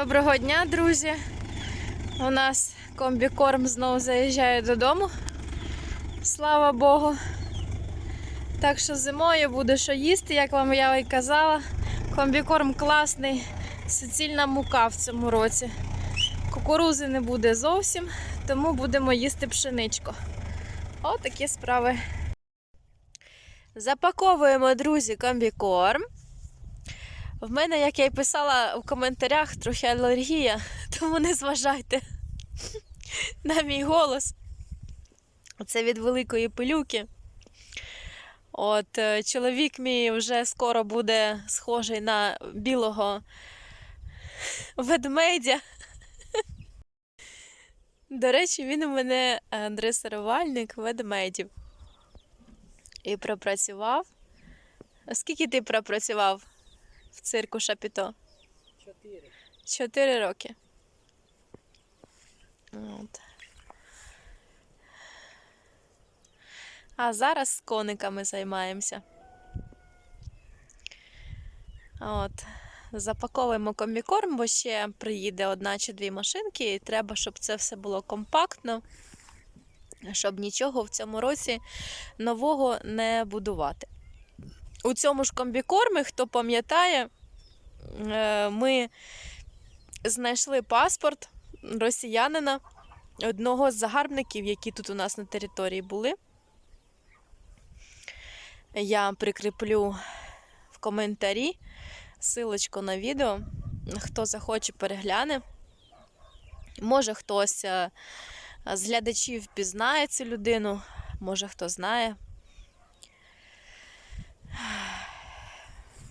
Доброго дня, друзі. У нас комбікорм знову заїжджає додому. Слава Богу. Так що зимою буде що їсти, як вам я і казала. Комбікорм класний, суцільна мука в цьому році. Кукурузи не буде зовсім, тому будемо їсти пшеничку. Отакі справи. Запаковуємо, друзі, комбікорм. В мене, як я й писала в коментарях, трохи алергія, тому не зважайте на мій голос. Це від великої пилюки. От е, чоловік мій вже скоро буде схожий на білого ведмедя. До речі, він у мене е, дресирувальник ведмедів. І пропрацював. Скільки ти пропрацював в цирку Шапіто? Чотири. Чотири роки. От. А зараз з кониками займаємося. От. Запаковуємо комбікорм, бо ще приїде одна чи дві машинки, і треба, щоб це все було компактно, щоб нічого в цьому році нового не будувати. У цьому ж комбікормі, хто пам'ятає, е, ми знайшли паспорт росіянина, одного з загарбників, які тут у нас на території були. Я прикріплю в коментарі силочку на відео. Хто захоче, перегляне. Може, хтось е, з глядачів пізнає цю людину, може хто знає.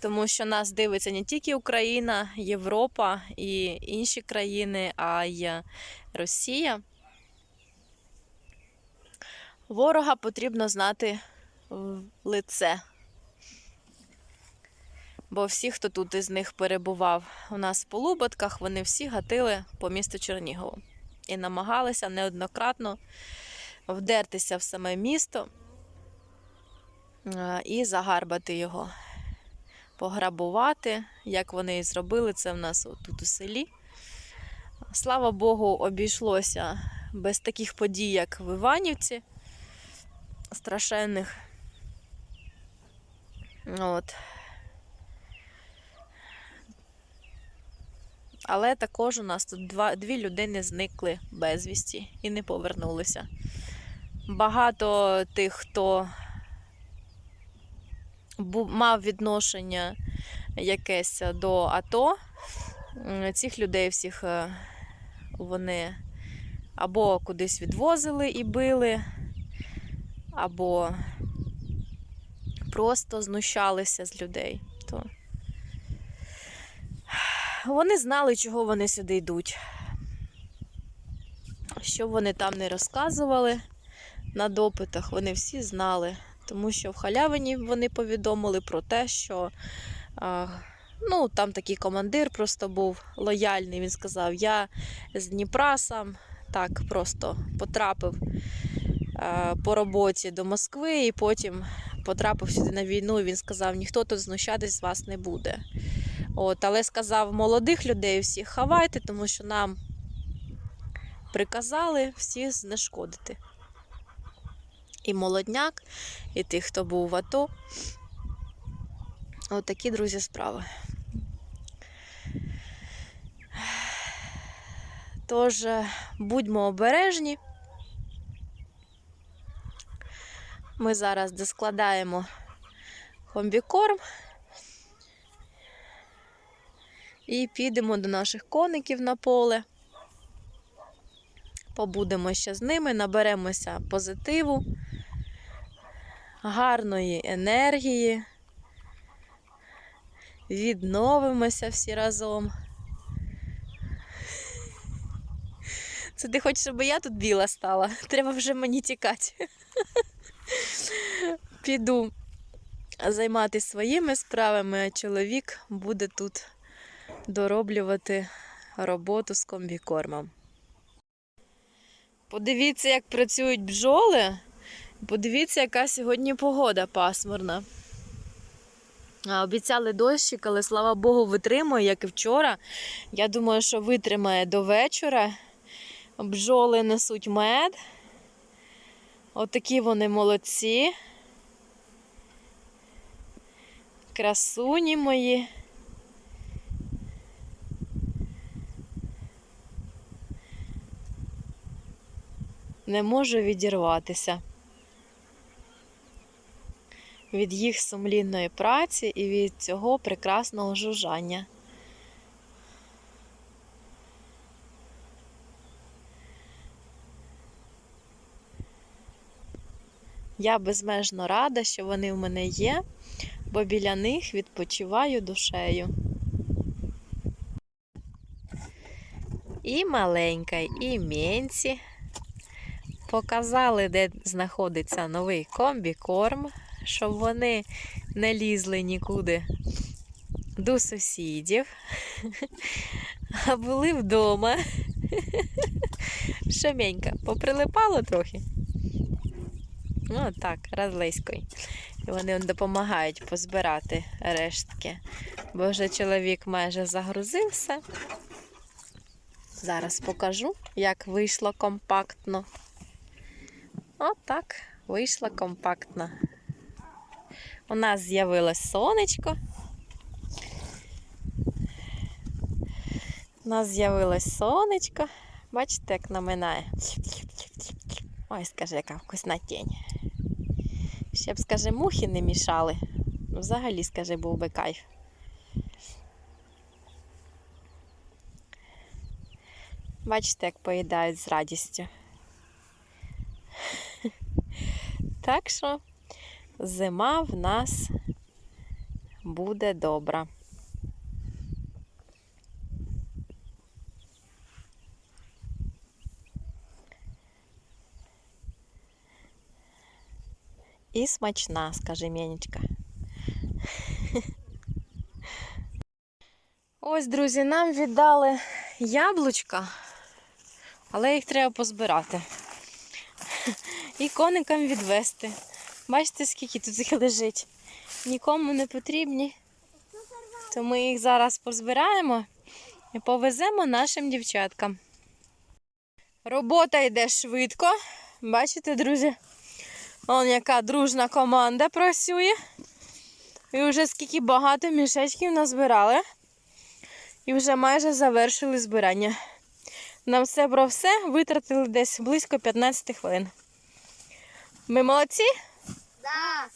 Тому що нас дивиться не тільки Україна, Європа і інші країни, а й Росія. Ворога потрібно знати в лице. Бо всі, хто тут із них перебував у нас в Полуботках, вони всі гатили по місту Чернігову і намагалися неоднократно вдертися в саме місто і загарбати його пограбувати, як вони і зробили це в нас тут у селі. Слава Богу, обійшлося без таких подій, як в Іванівці, страшенних. От. Але також у нас тут два, дві людини зникли безвісті і не повернулися. Багато тих, хто мав відношення якесь до АТО. Цих людей всіх е, вони або кудись відвозили і били, або просто знущалися з людей. То вони знали, чого вони сюди йдуть. Що вони там не розказували на допитах, вони всі знали. Тому що в халявині вони повідомили про те, що ну, там такий командир просто був лояльний. Він сказав: Я з Дніпра сам так просто потрапив по роботі до Москви і потім потрапив сюди на війну. І він сказав: ніхто тут знущатись з вас не буде. От, але сказав молодих людей всіх хавайте, тому що нам приказали всіх знешкодити. І молодняк, і тих, хто був в АТО. От такі, друзі, справи. Тож, е, будьмо обережні. Ми зараз доскладаємо комбікорм і підемо до наших коників на поле. Побудемо ще з ними, наберемося позитиву гарної енергії. Відновимося всі разом. Це ти хочеш, щоб я тут біла стала? Треба вже мені тікати. Піду займатися своїми справами, а чоловік буде тут дороблювати роботу з комбікормом. Подивіться, як працюють бджоли. Подивіться, яка сьогодні погода пасмурна. Обіцяли дощик, але слава Богу, витримує, як і вчора. Я думаю, що витримає до вечора. Бджоли несуть мед. Отакі вони молодці. Красуні мої. Не можу відірватися від їх сумлінної праці і від цього прекрасного жужжання. Я безмежно рада, що вони в мене є, бо біля них відпочиваю душею. І маленька, і менці показали, де знаходиться новий комбікорм, щоб вони не лізли нікуди до сусідів, а були вдома. Шеменька, поприлипало трохи. Ну, так, разлиською. І вони допомагають позбирати рештки. Бо вже чоловік майже загрузив все. Зараз покажу, як вийшло компактно. Отак, вийшло компактно. У нас з'явилось сонечко. У нас з'явилось сонечко. Бачите, як наминає. Ой, скажи, яка вкусна тінь. Ще б, скажи, мухи не мішали. Взагалі, скажи, був би кайф. Бачите, як поїдають з радістю. Так що зима в нас буде добра. І смачна, скажи Менечка. Ось, друзі, нам віддали яблучка, але їх треба позбирати. І коникам відвести. Бачите, скільки тут їх лежить. Нікому не потрібні. То ми їх зараз позбираємо і повеземо нашим дівчаткам. Робота йде швидко. Бачите, друзі? Вон яка дружна команда працює. І вже скільки багато мішечків назбирали. І вже майже завершили збирання. На все про все витратили десь близько 15 хвилин. Ми молодці? Да.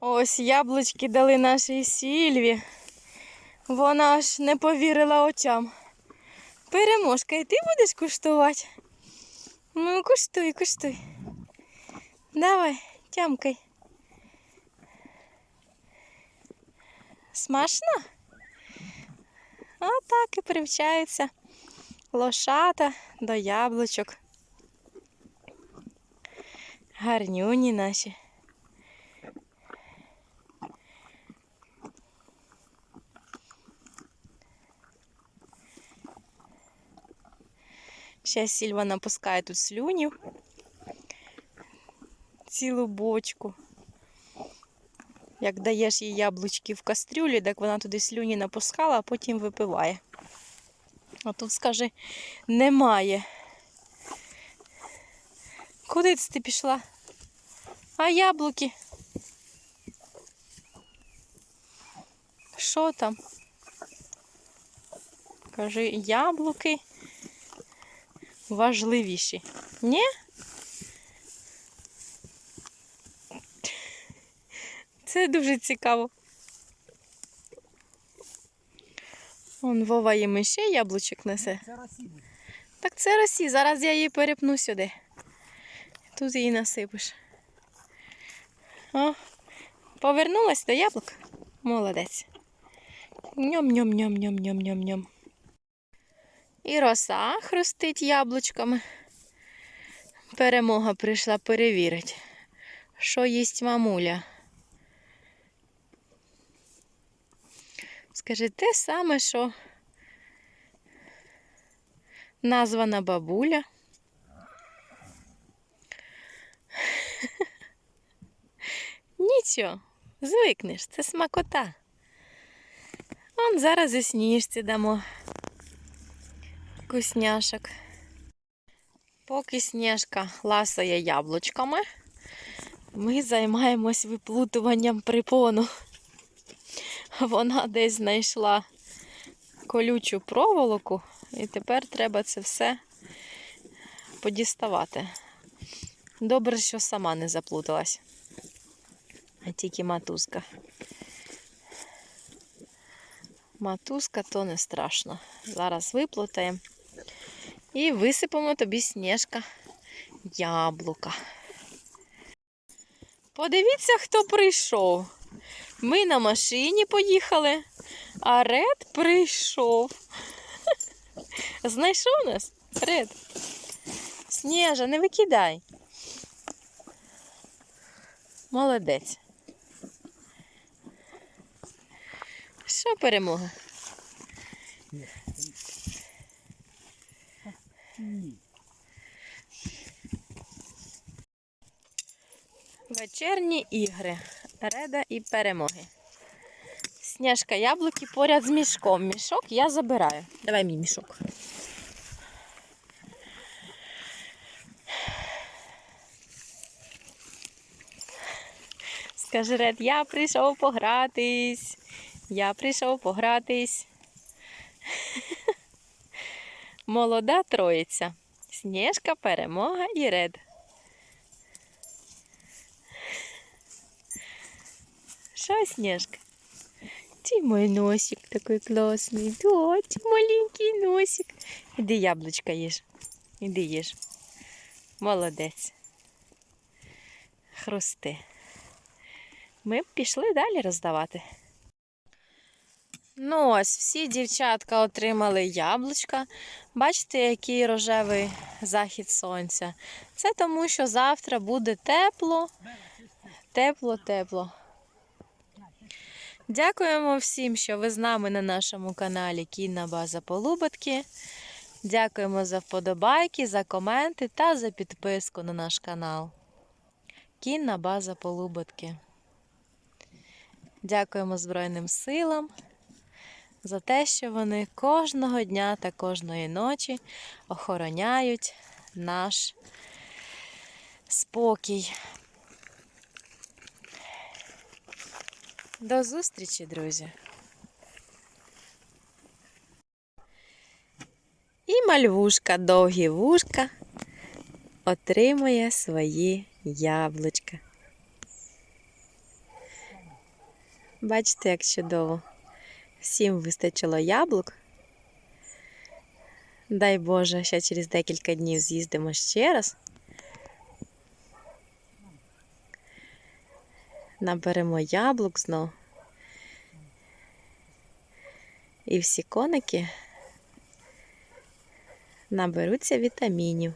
Ось яблучки дали нашій сільві. Вона аж не повірила очам. Переможка, і ти будеш куштувати? Ну, куштуй, куштуй. Давай, тямкай. Смачно? Отак і привчаються лошата до яблучок. Гарнюні наші. Ще Сільва напускає тут слюнів. Цілу бочку. Як даєш їй яблучки в кастрюлі, так вона туди слюні напускала, а потім випиває. А тут, скаже, немає. Куди це ти пішла? А яблуки? Що там? Кажи, яблуки важливіші. Ні? Це дуже цікаво. Он Вова їм ще яблучок несе. Це Росі. Так це росі, зараз я її перепну сюди. Тут її насипиш. О, повернулась до яблук. Молодець. Ньом-ньом-ньом-ньом-ньом-ньом-ньом. І роса хрустить яблучками. Перемога прийшла перевірити, що їсть мамуля. Скажи те саме, що названа бабуля. Нічого, Звикнеш, це смакота. Он зараз і сніжці дамо. Вкусняшок. Поки сніжка ласає яблучками, ми займаємось виплутуванням припону. Вона десь знайшла колючу проволоку, і тепер треба це все подіставати. Добре, що сама не заплуталась, а тільки матузка. Матузка то не страшно. Зараз виплутаємо і висипемо тобі сніжка яблука. Подивіться, хто прийшов. Ми на машині поїхали, а Ред прийшов. Знайшов нас? Ред. Сніжа, не викидай. Молодець. Що перемога? Вечірні ігри. Реда і перемоги. Сніжка яблуки поряд з мішком. Мішок я забираю. Давай мій мішок. Скажи, Ред, я прийшов погратись. Я прийшов погратись. Молода троїця. Сніжка, перемога і ред. Що, Сніжка? Ти мой носик такой классный. Да, ти маленький носик. Іди яблучко їж. Іди їж. Молодець. Хрусти. Ми б пішли далі роздавати. Ну ось, всі дівчатка отримали яблучка. Бачите, який рожевий захід сонця. Це тому, що завтра буде тепло, тепло, тепло. Дякуємо всім, що ви з нами на нашому каналі Кінна База Полуботки. Дякуємо за вподобайки, за коменти та за підписку на наш канал. Кінна База Полуботки. Дякуємо Збройним силам за те, що вони кожного дня та кожної ночі охороняють наш спокій. До зустрічі, друзі. І мальвушка, довгі вушка, отримує свої яблучка. Бачите, як чудово. Всім вистачило яблук. Дай Боже, ще через декілька днів з'їздимо ще раз. Наберемо яблук знов. І всі коники наберуться вітамінів.